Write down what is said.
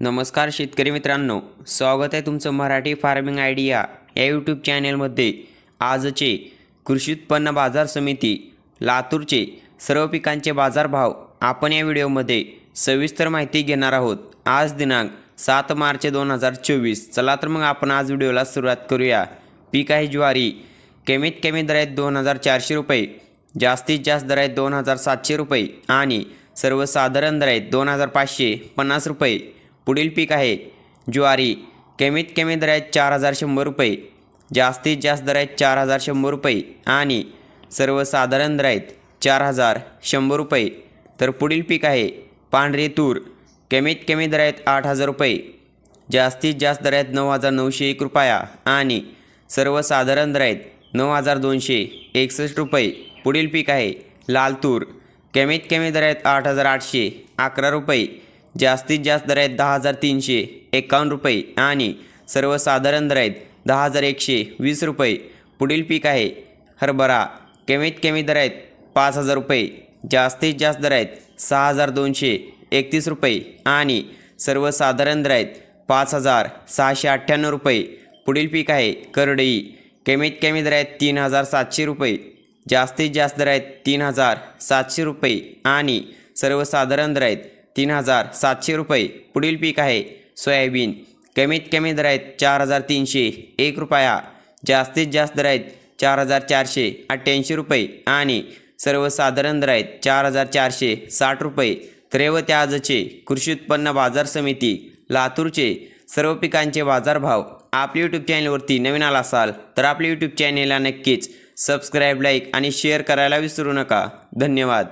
नमस्कार शेतकरी मित्रांनो स्वागत आहे तुमचं मराठी फार्मिंग आयडिया या यूट्यूब चॅनेलमध्ये. आजचे कृषी उत्पन्न बाजार समिती लातूरचे सर्व पिकांचे बाजारभाव आपण या व्हिडिओमध्ये सविस्तर माहिती घेणार आहोत. आज दिनांक सात मार्च दोन हजार चोवीस. चला तर मग आपण आज व्हिडिओला सुरुवात करूया. पीक आहे ज्वारी कमीत कमी दर आहेत दोन हजार चारशे रुपये जास्तीत जास्त दर आहेत दोन हजार सातशे रुपये आणि सर्वसाधारण दर आहेत दोन हजार पाचशे पन्नास रुपये. पुढील पीक आहे. ज्वारी कमीत कमी दर आहेत चार हजार शंभर रुपये जास्तीत जास्त दर आहेत चार हजार शंभर रुपये आणि सर्वसाधारण दर आहेत चार हजार शंभर रुपये. तर पुढील पीक आहे पांढरी तूर कमीत कमी दर आहेत आठ हजार रुपये जास्तीत जास्त दर आहेत नऊ हजार नऊशे एक रुपया आणि सर्वसाधारण दर आहेत नऊ हजार दोनशे एकसष्ट रुपये. पुढील पीक आहे लाल तूर कमीत कमी दर आहेत आठ हजार आठशे अकरा रुपये जास्तीत जास्त दर आहेत दहा हजार तीनशे एकावन्न रुपये आणि सर्वसाधारण दर आहेत दहा हजार एकशे वीस रुपये. पुढील पीक आहे हरभरा. कमीत कमी दर आहेत पाच हजार रुपये. जास्तीत जास्त दर आहेत सहा हजार दोनशे एकतीस रुपये आणि सर्वसाधारण दर आहेत पाच हजार सहाशे अठ्ठ्याण्णव रुपये. पुढील पीक आहे करडई कमीत कमी दर आहेत तीन हजार सातशे रुपये. जास्तीत जास्त दर आहेत तीन हजार सातशे रुपये आणि सर्वसाधारण दर आहेत तीन हजार सातशे रुपये. पुढील पीक आहे सोयाबीन. कमीत कमी दर आहेत चार हजार तीनशे. एक रुपया. जास्तीत जास्त दर आहेत चार हजार चारशे. अठ्ठ्याऐंशी रुपये. आणि सर्वसाधारण दर आहेत चार हजार चारशे. साठ रुपये. तर त्याजचे आजचे कृषी उत्पन्न बाजार समिती लातूरचे सर्व पिकांचे बाजारभाव आपल्या यूट्यूब चॅनलवरती नवीन आला असाल तर आपल्या यूट्यूब चॅनेलला नक्कीच सबस्क्राईब लाईक आणि शेअर करायला विसरू नका. धन्यवाद.